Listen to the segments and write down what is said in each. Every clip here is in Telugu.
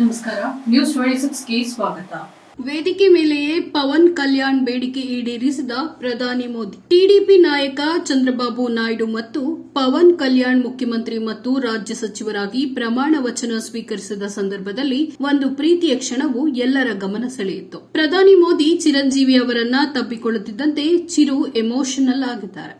ನಮಸ್ಕಾರ, ನ್ಯೂಸ್ ಟ್ವೆಂಟಿ ಸಿಕ್ಸ್ಗೆ ಸ್ವಾಗತ. ವೇದಿಕೆ ಮೇಲೆಯೇ ಪವನ್ ಕಲ್ಯಾಣ್ ಬೇಡಿಕೆ ಈಡೇರಿಸಿದ ಪ್ರಧಾನಿ ಮೋದಿ. ಟಿಡಿಪಿ ನಾಯಕ ಚಂದ್ರಬಾಬು ನಾಯ್ಡು ಮತ್ತು ಪವನ್ ಕಲ್ಯಾಣ್ ಮುಖ್ಯಮಂತ್ರಿ ಮತ್ತು ರಾಜ್ಯ ಸಚಿವರಾಗಿ ಪ್ರಮಾಣ ವಚನ ಸ್ವೀಕರಿಸಿದ ಸಂದರ್ಭದಲ್ಲಿ ಒಂದು ಪ್ರೀತಿಯ ಕ್ಷಣವು ಎಲ್ಲರ ಗಮನ ಸೆಳೆಯಿತು. ಪ್ರಧಾನಿ ಮೋದಿ ಚಿರಂಜೀವಿ ಅವರನ್ನ ತಬ್ಬಿಕೊಳ್ಳುತ್ತಿದ್ದಂತೆ ಚಿರು ಎಮೋಷನಲ್ ಆಗಿದ್ದಾರೆ.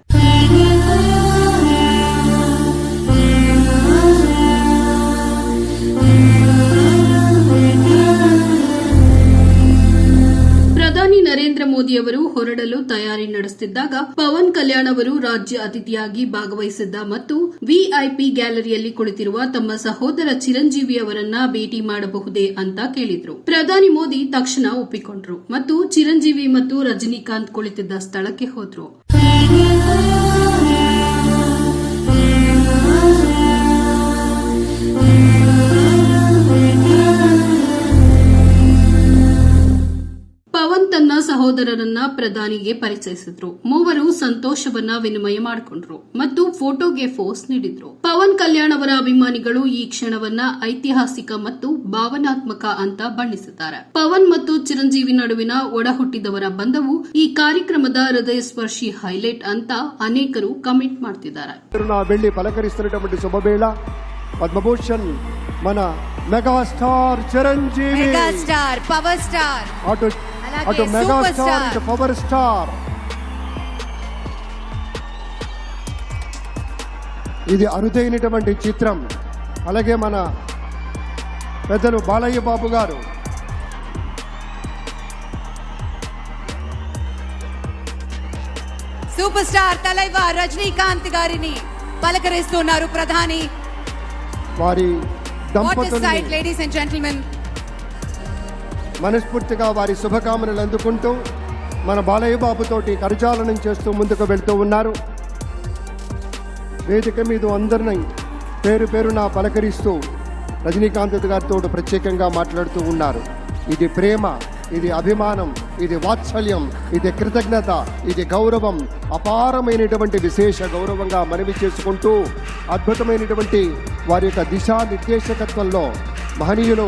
ಮೋದಿ ಅವರು ಹೊರಡಲು ತಯಾರಿ ನಡೆಸುತ್ತಿದ್ದಾಗ ಪವನ್ ಕಲ್ಯಾಣ್ ಅವರು ರಾಜ್ಯ ಅತಿಥಿಯಾಗಿ ಭಾಗವಹಿಸಿದ್ದ ಮತ್ತು ವಿಐಪಿ ಗ್ಯಾಲರಿಯಲ್ಲಿ ಕುಳಿತಿರುವ ತಮ್ಮ ಸಹೋದರ ಚಿರಂಜೀವಿ ಅವರನ್ನ ಭೇಟಿ ಮಾಡಬಹುದೇ ಅಂತ ಕೇಳಿದ್ರು. ಪ್ರಧಾನಿ ಮೋದಿ ತಕ್ಷಣ ಒಪ್ಪಿಕೊಂಡ್ರು ಮತ್ತು ಚಿರಂಜೀವಿ ಮತ್ತು ರಜನಿಕಾಂತ್ ಕುಳಿತಿದ್ದ ಸ್ಥಳಕ್ಕೆ ಹೋದ್ರು. ಪವನ್ ತನ್ನ ಸಹೋದರರನ್ನ ಪ್ರಧಾನಿಗೆ ಪರಿಚಯಿಸಿದ್ರು. ಮೂವರು ಸಂತೋಷವನ್ನ ವಿನಿಮಯ ಮಾಡಿಕೊಂಡ್ರು ಮತ್ತು ಫೋಟೋಗೆ ಫೋಸ್ ನೀಡಿದ್ರು. ಪವನ್ ಕಲ್ಯಾಣ್ ಅವರ ಅಭಿಮಾನಿಗಳು ಈ ಕ್ಷಣವನ್ನ ಐತಿಹಾಸಿಕ ಮತ್ತು ಭಾವನಾತ್ಮಕ ಅಂತ ಬಣ್ಣಿಸಿದ್ದಾರೆ. ಪವನ್ ಮತ್ತು ಚಿರಂಜೀವಿ ನಡುವಿನ ಒಡಹುಟ್ಟಿದವರ ಬಂಧವು ಈ ಕಾರ್ಯಕ್ರಮದ ಹೃದಯ ಸ್ಪರ್ಶಿ ಹೈಲೈಟ್ ಅಂತ ಅನೇಕರು ಕಮೆಂಟ್ ಮಾಡ್ತಿದ್ದಾರೆ. పద్మభూషణ్ మన megastar Chiranjeevi. Megastar power star. అటు అటు మెగాస్టార్. ఇటు పవర్ స్టార్. ఇది అరుదైనటువంటి చిత్రం. అలాగే మన పెద్దలు బాలయ్య బాబు గారు. సూపర్ స్టార్ తలైవ రజనీకాంత్ గారిని పలకరిస్తున్నారు ప్రధాని వారి మనస్ఫూర్తిగా వారి శుభకామనలు అందుకుంటూ మన బాలయ్య బాబుతోటి కరచాలనం చేస్తూ ముందుకు వెళ్తూ ఉన్నారు. వేదిక మీద అందరిని పేరు పేరున పలకరిస్తూ రజనీకాంత్ గారితో ప్రత్యేకంగా మాట్లాడుతూ ఉన్నారు. ఇది ప్రేమ ఇది అభిమానం ఇది వాత్సల్యం ఇది కృతజ్ఞత ఇది గౌరవం అపారమైనటువంటి విశేష గౌరవంగా మనవి చేసుకుంటూ అద్భుతమైనటువంటి వారి యొక్క దిశానిర్దేశకత్వంలో మహనీయులు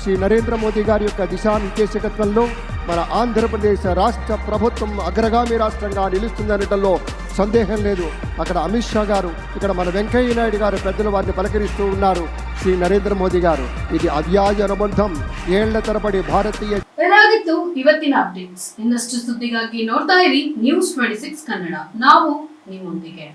శ్రీ నరేంద్ర మోదీ గారి యొక్క దిశానిర్దేశకత్వంలో మన ఆంధ్రప్రదేశ్ రాష్ట్ర ప్రభుత్వం అగ్రగామి రాష్ట్రంగా నిలుస్తుందనటంలో సందేహం లేదు అక్కడ అమిత్ షా గారు ఇక్కడ మన వెంకయ్య నాయుడు గారు పెద్దలు వారిని పలకరిస్తూ ఉన్నారు శ్రీ నరేంద్ర మోదీ గారు ఇది అవ్యాజ అనుబంధం ఏళ్ల తరబడి భారతీయ ಇದಾಗಿತ್ತು ಇವತ್ತಿನ ಅಪ್ಡೇಟ್ಸ್ ಇನ್ನಷ್ಟು ಸುದ್ದಿಗಾಗಿ ನೋಡ್ತಾ ಇರಿ ನ್ಯೂಸ್ ಟ್ವೆಂಟಿ ಸಿಕ್ಸ್ ಕನ್ನಡ ನಾವು ನಿಮ್ಮೊಂದಿಗೆ